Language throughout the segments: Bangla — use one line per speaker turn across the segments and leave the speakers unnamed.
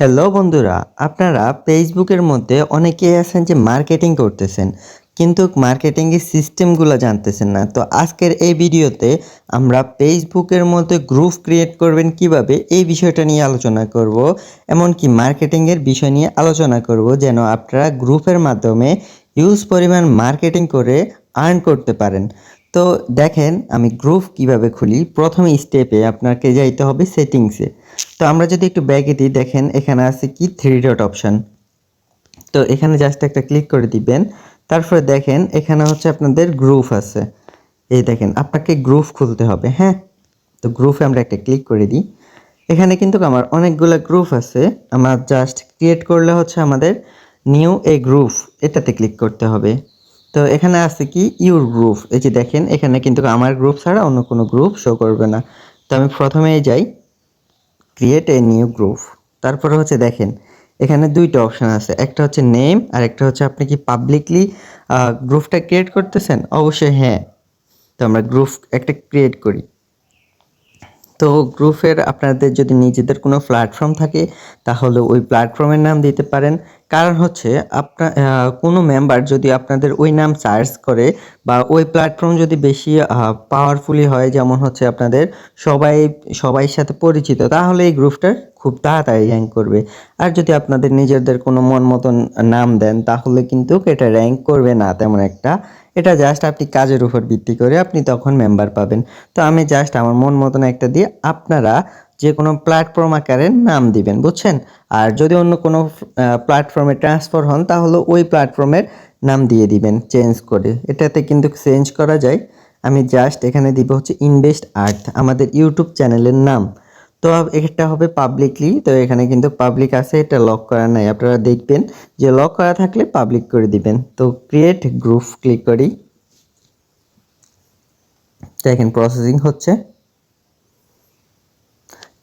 হ্যালো বন্ধুরা, আপনারা ফেসবুকের মধ্যে অনেকেই আছেন যে মার্কেটিং করতেছেন, কিন্তু মার্কেটিংয়ের সিস্টেমগুলো জানতেছেন না। তো আজকের এই ভিডিওতে আমরা ফেসবুকের মধ্যে গ্রুপ ক্রিয়েট করবেন কীভাবে, এই বিষয়টা নিয়ে আলোচনা করব, এমনকি মার্কেটিংয়ের বিষয় নিয়ে আলোচনা করব, যেন আপনারা গ্রুপের মাধ্যমে ইউজ পরিমাণ মার্কেটিং করে আর্ন করতে পারেন। তো দেখেন, আমি গ্রুপ কীভাবে খুলি? প্রথম স্টেপে আপনাকে যাইতে হবে সেটিংসে তো আমরা যদি একটু ব্যাগে দিই, দেখেন, এখানে আছে কি? থ্রি ডট অপশান তো এখানে জাস্ট একটা ক্লিক করে দিবেন। তারপরে দেখেন, এখানে হচ্ছে আপনাদের গ্রুপ আছে। এই দেখেন, আপনাকে গ্রুপ খুলতে হবে হ্যাঁ? তো গ্রুপে আমরা একটা ক্লিক করে দিই। এখানে কিন্তু আমার অনেকগুলো গ্রুপ আছে। আমার জাস্ট ক্রিয়েট করলে হচ্ছে আমাদের নিউ এ গ্রুপ এটাতে ক্লিক করতে হবে। তো এখানে আছে কি? ইউর গ্রুপ এই যে দেখেন, এখানে কিন্তু আমার গ্রুপ ছাড়া অন্য কোনো গ্রুপ শো করবে না। তো আমি প্রথমেই যাই ক্রিয়েট এ নিউ গ্রুপ তারপরে হচ্ছে দেখেন, এখানে দুইটা অপশন আছে। একটা হচ্ছে নেম আর একটা হচ্ছে আপনি কি পাবলিকলি গ্রুপটা ক্রিয়েট করতেছেন? অবশ্যই হ্যাঁ। তো আমরা গ্রুপ একটা ক্রিয়েট করি। তো গ্রুপের আপনাদের যদি নিজেদের কোনো প্ল্যাটফর্ম থাকে, তাহলে ওই প্ল্যাটফর্মের নাম দিতে পারেন। কারণ হচ্ছে আপনার কোনো মেম্বার যদি আপনাদের ওই নাম সার্চ করে বা ওই প্ল্যাটফর্ম যদি বেশি পাওয়ারফুলি হয়, যেমন হচ্ছে আপনাদের সবাই সবাই সাথে পরিচিত, তাহলে এই গ্রুপটার খুব তাড়াতাড়ি র্যাঙ্ক করবে। আর যদি আপনাদের নিজেদের কোনো মন মতন নাম দেন, তাহলে কিন্তু এটা র্যাঙ্ক করবে না তেমন একটা। এটা জাস্ট আপনি কাজের উপর ভিত্তি করে আপনি তখন মেম্বার পাবেন। তো আমি জাস্ট আমার মন মতন একটা দিয়ে আপনারা যে কোনো প্ল্যাটফর্ম আকারে নাম দিবেন, বুঝছেন? আর যদি অন্য কোনো প্ল্যাটফর্মে ট্রান্সফার হন, তাহলে ওই প্ল্যাটফর্মের নাম দিয়ে দিবেন চেঞ্জ করে। এটাতে কিন্তু চেঞ্জ করা যায়। আমি জাস্ট এখানে দিব হচ্ছে ইনভেস্ট আর্থ আমাদের ইউটিউব চ্যানেলের নাম। তো এটা হবে পাবলিকলি তো এখানে কিন্তু পাবলিক আছে, এটা লক করা নাই। আপনারা দেখবেন যে লক করা থাকলে পাবলিক করে দিবেন। তো ক্রিয়েট গ্রুপ ক্লিক করি। দেখেন প্রসেসিং হচ্ছে।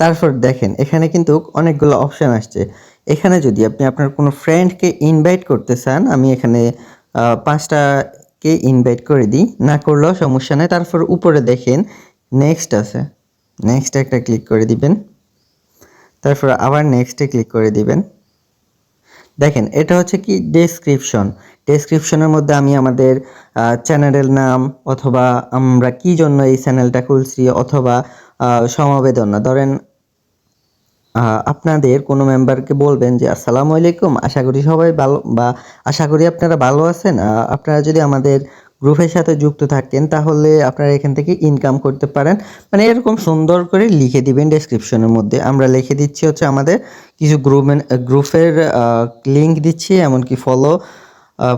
তারপর দেখেন, এখানে কিন্তু অনেকগুলো অপশান আসছে। এখানে যদি আপনি আপনার কোনো ফ্রেন্ডকে ইনভাইট করতে চান, আমি এখানে পাঁচটাকে ইনভাইট করে দিই। না করলেও সমস্যা নেই। তারপর উপরে দেখেন নেক্সট আছে। নেক্সট একটা ক্লিক করে দিবেন। তারপর আবার নেক্সটে ক্লিক করে দিবেন। দেখেন, এটা হচ্ছে কি? ডেসক্রিপশন ডেসক্রিপশনের মধ্যে আমি আমাদের চ্যানেলের নাম অথবা আমরা কি জন্য এই চ্যানেলটা খুলছি অথবা সমবেদনা। ধরেন আপনাদের কোনো মেম্বারকে বলবেন যে, আসসালামু আলাইকুম, আশা করি সবাই ভালো, বা আশা করি আপনারা ভালো আছেন। আপনারা যদি আমাদের গ্রুপের সাথে যুক্ত থাকেন, তাহলে আপনারা এখান থেকে ইনকাম করতে পারেন। মানে এরকম সুন্দর করে লিখে দিবেন ডেসক্রিপশনের মধ্যে। আমরা লিখে দিচ্ছি হচ্ছে আমাদের কিছু গ্রুপ গ্রুপের লিঙ্ক দিচ্ছি, এমনকি ফলো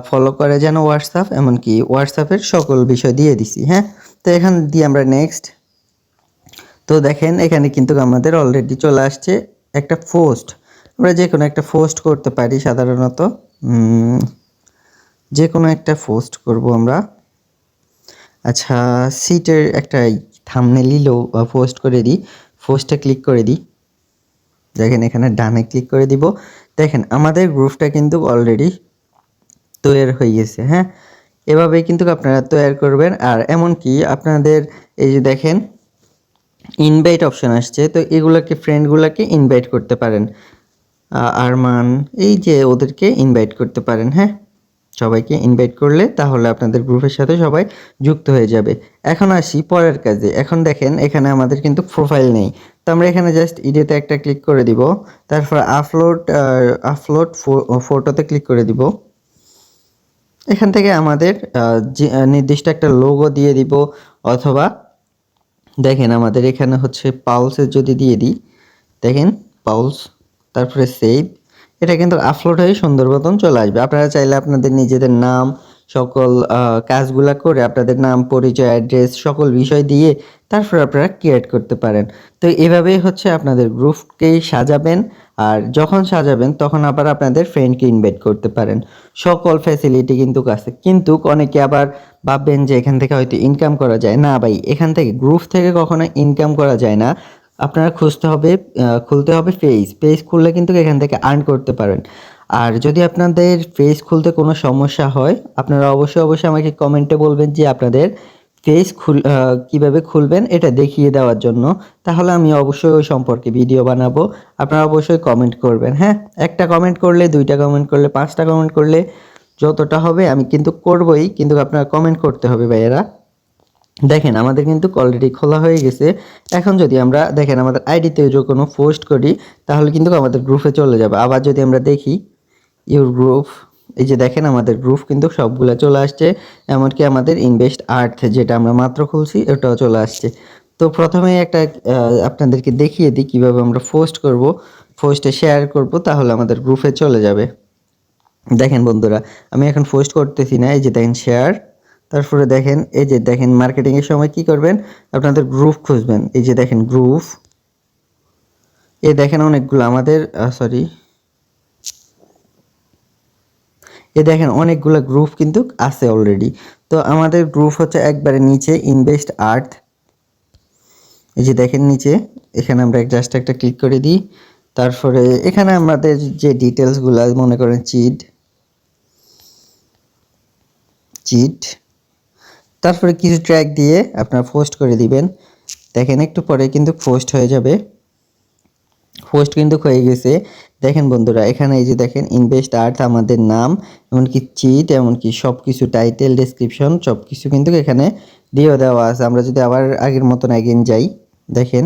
ফলো করে যেন হোয়াটসঅ্যাপ এমনকি হোয়াটসঅ্যাপের সকল বিষয় দিয়ে দিছি হ্যাঁ? তো এখান দিয়ে আমরা নেক্সট তো দেখেন, এখানে কিন্তু আমাদের অলরেডি চলে আসছে একটা পোস্ট আমরা যে কোনো একটা পোস্ট করতে পারি সাধারণত। যে কোনো একটা পোস্ট করব আমরা। আচ্ছা সিটের একটা থামনে লিলো বা পোস্ট করে দিই। পোস্টে ক্লিক করে দিই। দেখেন, এখানে ডানে ক্লিক করে দিব। দেখেন, আমাদের গ্রুপটা কিন্তু অলরেডি তৈরি হয়ে গেছে হ্যাঁ? এভাবে কিন্তু আপনারা তৈরি করবেন। আর এমনকি আপনাদের, এই যে দেখেন ইনভাইট অপশন আসছে, তো এগুলোকে ফ্রেন্ডগুলোকে ইনভাইট করতে পারেন। আরমান, এই যে ওদেরকে ইনভাইট করতে পারেন হ্যাঁ? সবাইকে ইনভাইট করলে তাহলে আপনাদের গ্রুপের সাথে সবাই যুক্ত হয়ে যাবে। এখন আসি পরের কাজে। এখন দেখেন, এখানে আমাদের কিন্তু প্রোফাইল নেই। তো আমরা এখানে জাস্ট ইডেতে একটা ক্লিক করে দিব। তারপর আপলোড আপলোড ফটোতে ক্লিক করে দিব। এখান থেকে আমাদের নির্দিষ্ট একটা লোগো দিয়ে দিব, অথবা দেখেন আমাদের এখানে হচ্ছে পাউলসের যদি দিয়ে দিই, দেখেন পাউলস তারপরে সেভ এটা কিন্তু আপলোড হয়ে সুন্দর মতন চলে আসবে। আপনারা চাইলে আপনাদের নিজেদের নাম, সকল কাজগুলা করে আপনাদের নাম, পরিচয় অ্যাড্রেস সকল বিষয় দিয়ে তারপর আপনারা ক্রিয়েট করতে পারেন। তো এভাবেই হচ্ছে আপনাদের গ্রুপকেই সাজাবেন। আর যখন সাজাবেন, তখন আবার আপনাদের ফ্রেন্ডকে ইনভাইট করতে পারেন। সকল ফ্যাসিলিটি কিন্তু আছে। কিন্তু অনেকে আবার ভাববেন যে এখান থেকে হয়তো ইনকাম করা যায়। না ভাই, এখান থেকে গ্রুপ থেকে কখনো ইনকাম করা যায় না। আপনারা খুঁজতে হবে খুলতে হবে পেজ পেজ খুললে কিন্তু এখান থেকে আর্ন করতে পারেন। আর যদি আপনাদের পেজ খুলতে কোনো সমস্যা হয়, আপনারা অবশ্যই অবশ্যই আমাকে কমেন্টে বলবেন যে আপনাদের পেজ খুল কীভাবে খুলবেন এটা দেখিয়ে দেওয়ার জন্য। তাহলে আমি অবশ্যই ওই সম্পর্কে ভিডিও বানাবো। আপনারা অবশ্যই কমেন্ট করবেন হ্যাঁ? একটা কমেন্ট করলে, দুইটা কমেন্ট করলে, পাঁচটা কমেন্ট করলে যতটা হবে আমি কিন্তু করবই, কিন্তু আপনারা কমেন্ট করতে হবে ভাইয়েরা। দেখেন, আমাদের কিন্তু অলরেডি খোলা হয়ে গেছে। এখন যদি আমরা, দেখেন, আমাদের আইডিতে যদি কোনো পোস্ট করি, তাহলে কিন্তু আমাদের গ্রুপে চলে যাবে। আবার যদি আমরা দেখি ইউর গ্রুপ এই যে দেখেন আমাদের গ্রুপ কিন্তু সবগুলো চলে আসছে, এমনকি আমাদের ইনভেস্ট আর্থ যেটা আমরা মাত্র খুলছি, ওটাও চলে আসছে। তো প্রথমে একটা আপনাদেরকে দেখিয়ে দিই কীভাবে আমরা পোস্ট করব। পোস্টে শেয়ার করব, তাহলে আমাদের গ্রুপে চলে যাবে। দেখেন বন্ধুরা, আমি এখন পোস্ট করতেছি না, এই যে দেখেন শেয়ার তারপরে দেখেন, এই যে দেখেন মার্কেটিংয়ের সময় কি করবেন? আপনাদের গ্রুপ খুঁজবেন। এই যে দেখেন গ্রুপ এই দেখেন অনেকগুলো আমাদের সরি এ দেখেন অনেকগুলো গ্রুপ কিন্তু আছে অলরেডি তো আমাদের গ্রুপ হচ্ছে একবারে নিচে ইনভেস্ট আর্থ এই যে দেখেন নিচে, এখানে আমরা জাস্ট একটা ক্লিক করে দিই। তারপরে এখানে আমাদের যে ডিটেলসগুলো মনে করেন চিট চিট তারপরে কিছু ট্র্যাক দিয়ে আপনার পোস্ট করে দিবেন। দেখেন একটু পরে কিন্তু পোস্ট হয়ে যাবে। পোস্ট কিন্তু হয়ে গেছে। দেখেন বন্ধুরা, এখানে এই যে দেখেন ইনভেস্ট আর্থ আমাদের নাম, এমনকি চিট এমনকি সব কিছু টাইটেল ডিসক্রিপশন সব কিছু কিন্তু এখানে দিয়েও দেওয়া আছে। আমরা যদি আবার আগের মতন এগেন যাই, দেখেন।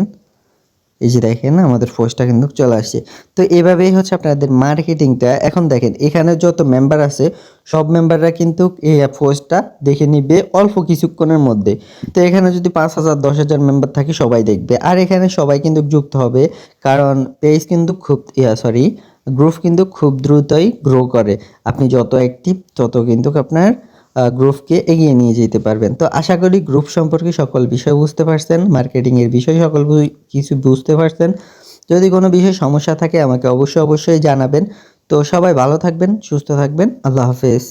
এই যে দেখেন, আমাদের পোস্টটা কিন্তু চলে আসছে। তো এভাবেই হচ্ছে আপনাদের মার্কেটিংটা এখন দেখেন, এখানে যত মেম্বার আছে, সব মেম্বাররা কিন্তু এই পোস্টটা দেখে নিবে অল্প কিছুক্ষণের মধ্যে। তো এখানে যদি পাঁচ হাজার, দশ হাজার মেম্বার থাকে, সবাই দেখবে। আর এখানে সবাই কিন্তু যুক্ত হবে, কারণ পেজ কিন্তু খুব, ইয়া সরি গ্রুপ কিন্তু খুব দ্রুতই গ্রো করে। আপনি যত অ্যাক্টিভ তত কিন্তু আপনার গ্রুপকে এগিয়ে নিয়ে যেতে পারবেন। তো আশা করি গ্রুপ সম্পর্কে সকল বিষয় বুঝতে পারছেন, মার্কেটিংয়ের বিষয় সকল কিছু বুঝতে পারছেন। যদি কোনো বিষয়ে সমস্যা থাকে আমাকে অবশ্যই অবশ্যই জানাবেন। তো সবাই ভালো থাকবেন, সুস্থ থাকবেন, আল্লাহ হাফেজ।